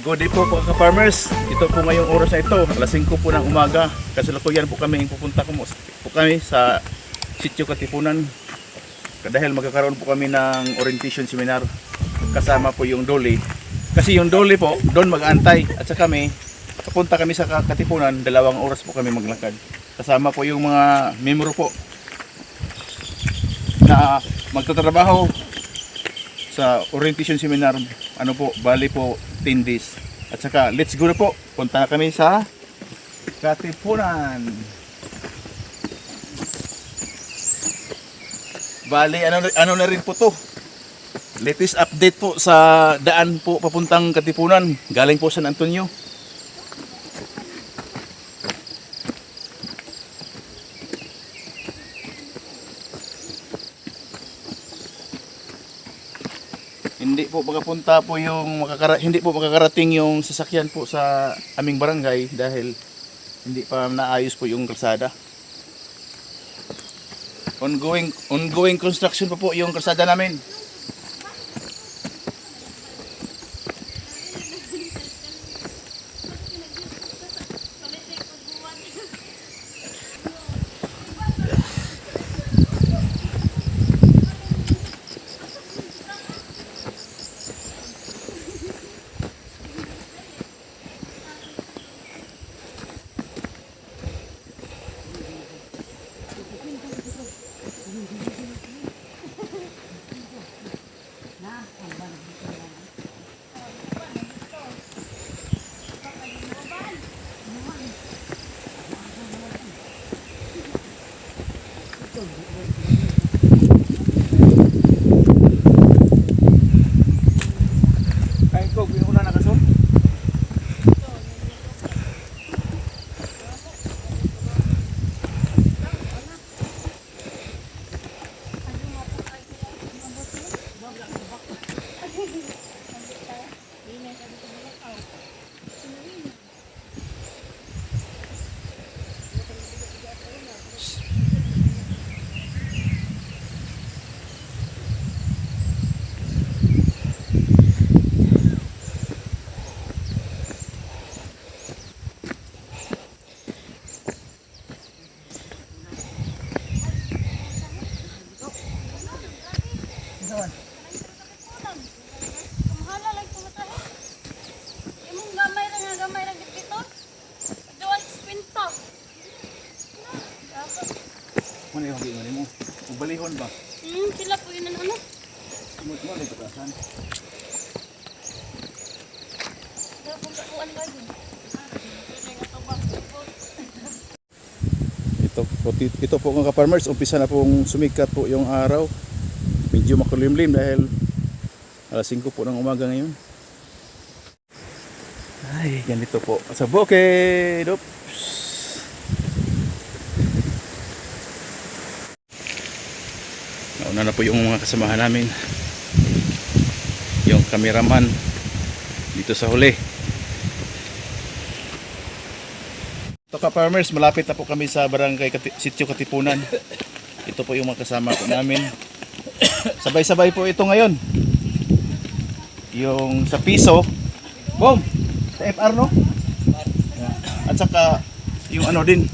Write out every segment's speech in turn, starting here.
Good day po mga ka-farmers. Ito po ngayong oras na ito, alas 5 po ng umaga. Kasalukuyan po kami, pupunta ko po kami sa Sitio Katipunan. Dahil magkakaroon po kami ng orientation seminar kasama po yung Doli. Kasi yung Doli po, doon mag-antay. At sa kami, papunta kami sa Katipunan, dalawang oras po kami maglakad. Kasama po yung mga membro po na magtatrabaho sa orientation seminar ano po bali po 10 days at saka let's go na po. Punta na kami sa Katipunan. Bali ano ano na rin po to? Latest update po sa daan po papuntang Katipunan. Galing po San Antonio hindi po makapunta po yung makakara- hindi po makakarating yung sasakyan po sa aming barangay dahil hindi pa naayos po yung kalsada. Ongoing ongoing construction pa po yung kalsada namin. Ay ko, una na kaso. Kamahala lang po matahe. Imong gamay ra nga gamay ra dito. Dual spinto. Dapat. Ano yung hagi mo? Ubalihon ba? Hmm, sila po yun ano. Mo mo ni patasan. Dapat kakuan ba yun? Ito po, ito po mga ka-farmers, umpisa na pong sumikat po yung araw. Medyo makulimlim dahil alas 5 po ng umaga ngayon. Ay, ganito po. Sa bukid! Oops! Nauna na po yung mga kasamahan namin. Yung cameraman dito sa huli. Ito ka farmers, malapit na po kami sa barangay Kati- Sitio Katipunan. Ito po yung mga kasama po namin. Sabay-sabay po ito ngayon. Yung sa piso. Boom! Sa FR no? At saka yung ano din.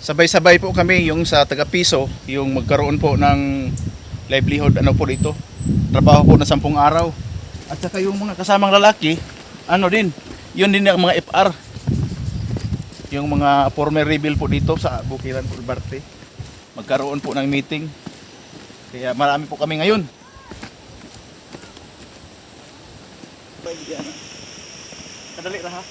Sabay-sabay po kami yung sa taga piso, yung magkaroon po ng livelihood ano po dito. Trabaho po na sampung araw. At saka yung mga kasamang lalaki, ano din, yun din ang mga FR. Yung mga former rebel po dito sa Bukiran Pulbarte. Magkaroon po ng meeting. Kaya marami po kami ngayon. Kadali ra ha.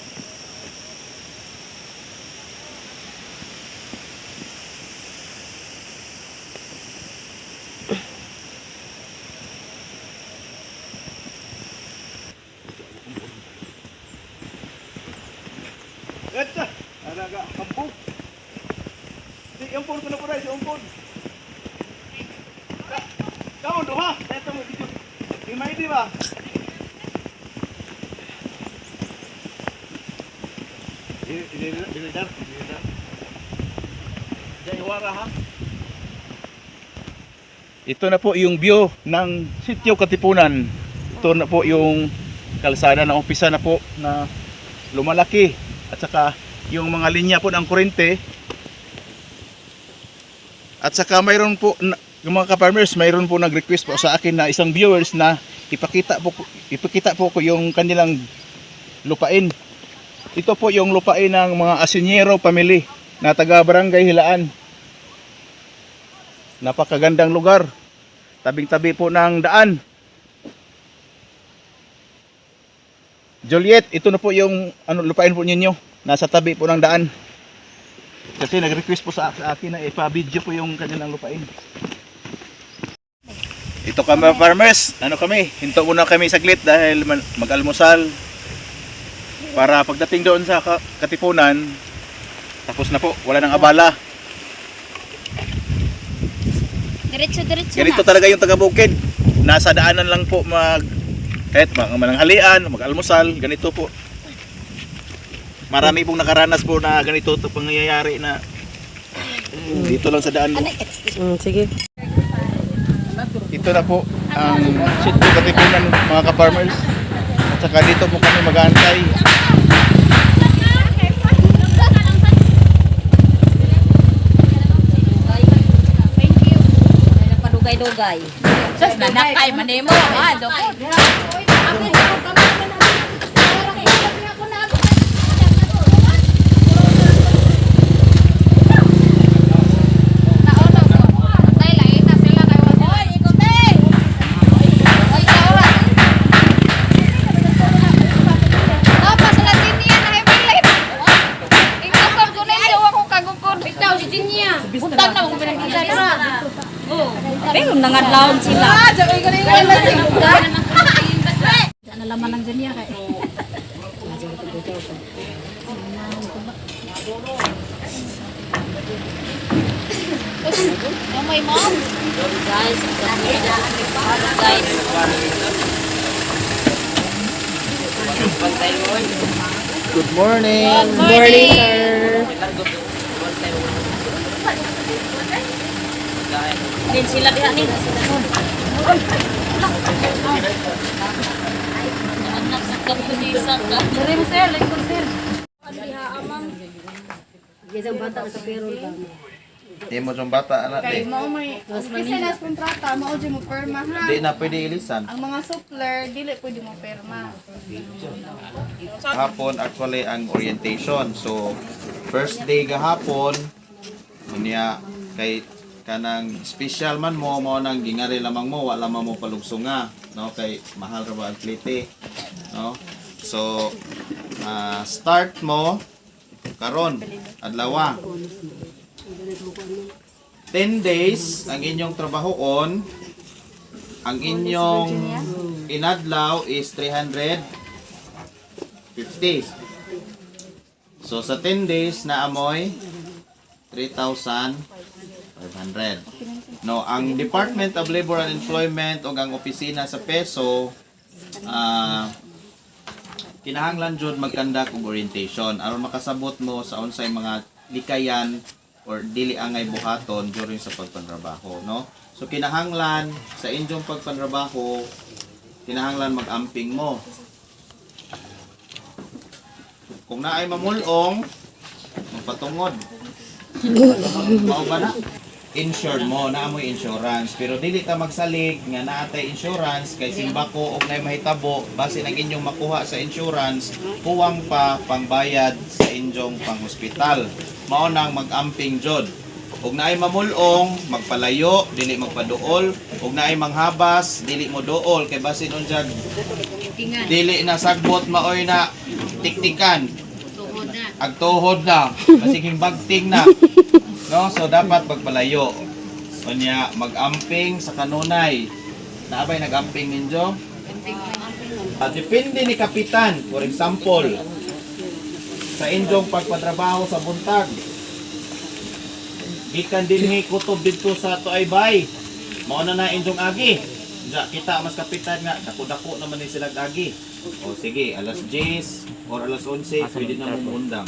Di, yung pun ko na po rin, yung pun. Kamu doha, ito mo dito. Di may di ba? Ini ini ini dar, ini dar. Jangan wara ha. Ito na po yung view ng Sitio Katipunan. ito na po yung kalsada na umpisa na po na lumalaki at saka yung mga linya po ng kurente at saka mayroon po yung mga ka-farmers mayroon po nag-request po sa akin na isang viewers na ipakita po ipakita po ko yung kanilang lupain ito po yung lupain ng mga Asinyero family na taga Barangay Hilaan napakagandang lugar tabing-tabi po ng daan Juliet, ito na po yung ano, lupain po ninyo. Nasa tabi po ng daan. Kasi nag-request po sa, sa akin na ipa-video po yung kanilang lupain. Ito kami farmers. Ano kami? Hinto muna kami saglit dahil mag-almusal. Para pagdating doon sa ka- Katipunan, tapos na po. Wala nang abala. Diretso, diretso Ganito talaga yung taga-bukid. Nasa daanan lang po mag kahit mga mananghalian, mag-almusal, ganito po. Marami pong nakaranas po na ganito ito pangyayari na dito lang sa daan po. Mm, sige. Ito na po ang sitio katipunan mga ka-farmers. At saka dito po kami mag-aantay. Padugay-dugay. Sus, nanakay manimo. Ah, doko. Sila. Nalaman ng ganyan kay. Kamay mo? Guys, guys. Good morning! Morning, sir. Din sila diha ni. Anak sa kapunisa ka. Rim sir, likod sir. Di mo yung bata anak Kay mao may kasi nas kontrata mao di mo perma ha. Di na pwede ilisan. Ang mga supplier dili pwede mo perma. Hapon actually ang orientation. So first day gahapon unya kay kanang special man mo mo nang gingari lamang mo wala man mo palugsunga no? Kay mahal ra ba ang plite no? So ah, start mo karon adlaw 10 days ang inyong trabahoon ang inyong inadlaw is 350 so sa 10 days na amoy 3,500 no ang Department of Labor and Employment o ang opisina sa peso ah kinahanglan jud magkandak og orientation. Aron makasabot mo sa unsay mga likayan or dili angay buhaton during sa pagpantrabaho no? So kinahanglan sa inyong pagpantrabaho kinahanglan mag-amping mo. Kung naay mamulong magpatungod. Mao ba na insured mo na amoy insurance. Pero dili ta magsalig nga naatay insurance kay simbako og nay mahitabo base ng inyong makuha sa insurance kuwang pa pangbayad sa inyong panghospital. Mao nang mag-amping jod ug naay mamulong magpalayo dili magpaduol. Ug naay manghabas dili mo duol. Kay base nun jud dili na sagbot maoy na tiktikan. Agtuhod na. Masiging bagting na no so dapat magpalayo. Unya magamping sa kanunay. Naabay nagamping ninyo Ah, depende ni kapitan. For example sa inyong pagpatrabaho sa buntag gikan dinhi kutob didto sa Tuaybay mao na na inyong agi. Ja, kita mas kapitan nga dako-dako naman ni sila agi. O sige alas 10 or alas 11 pwede na mo undang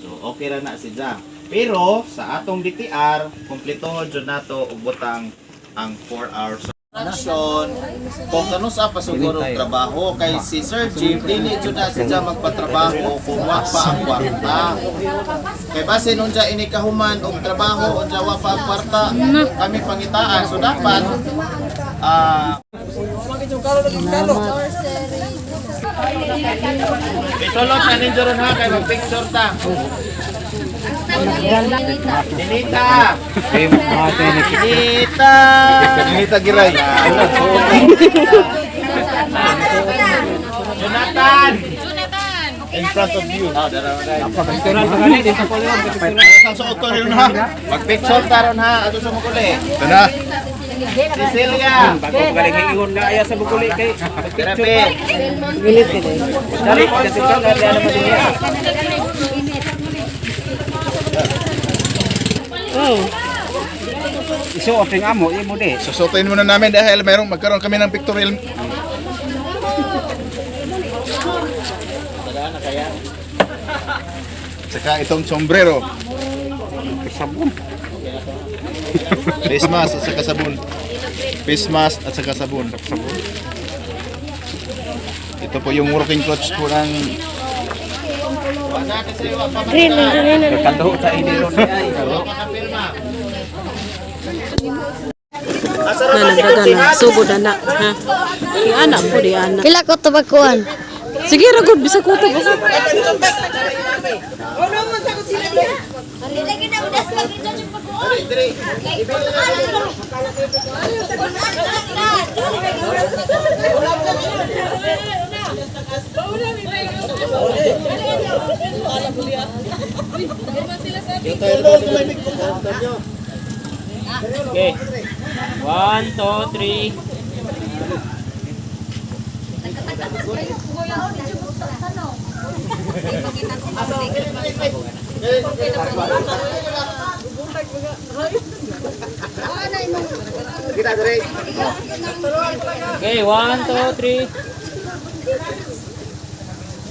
So okay ra na si Ja. Pero sa atong DTR, kumpleto jud nato og butang ang 4 hours instruction kung kano sa pasuguro trabaho kay si Sir Jim dili jud na siya magpatrabaho kung wa pa ang kwarta. Kay base nun siya ini kahuman og trabaho unsa wa pa ang kwarta kami pangitaan. So dapat ah Isulot na ninyo ron ha, kay mag-picture ta. Dinita! Dinita! Dinita giray. Jonathan! In front of you. Oh, dara Sa suot rin ha. Mag-picture ta ron ha. Ato sa mukuli. Tana. Cecilia! Bago ko galing ingon na aya sa bukuli kay Grabe! Dali kasi ka na ano mo Oh. Open amo imo di. Susutin muna namin dahil mayroong magkaroon kami ng pictorial. Saka itong sombrero. Sabon. Face mask at saka sabon. Face mask at saka sabon. Ito po yung working clothes po ng Green, green, green. Kanto sa ini ron. Na. Nagdaga na sugod anak ha? Di anak po di anak. Pila ko tabakuan. sige ra gud bisa ko to Okay. One, two, three. Okay, one, two, three.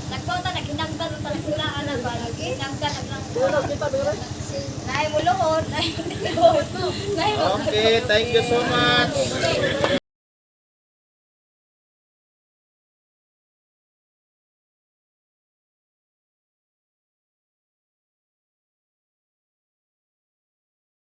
Nagkota na kinanggal ta sila ana ba kinanggal ang Nay mo mo. Nay mo. Okay, thank you so much.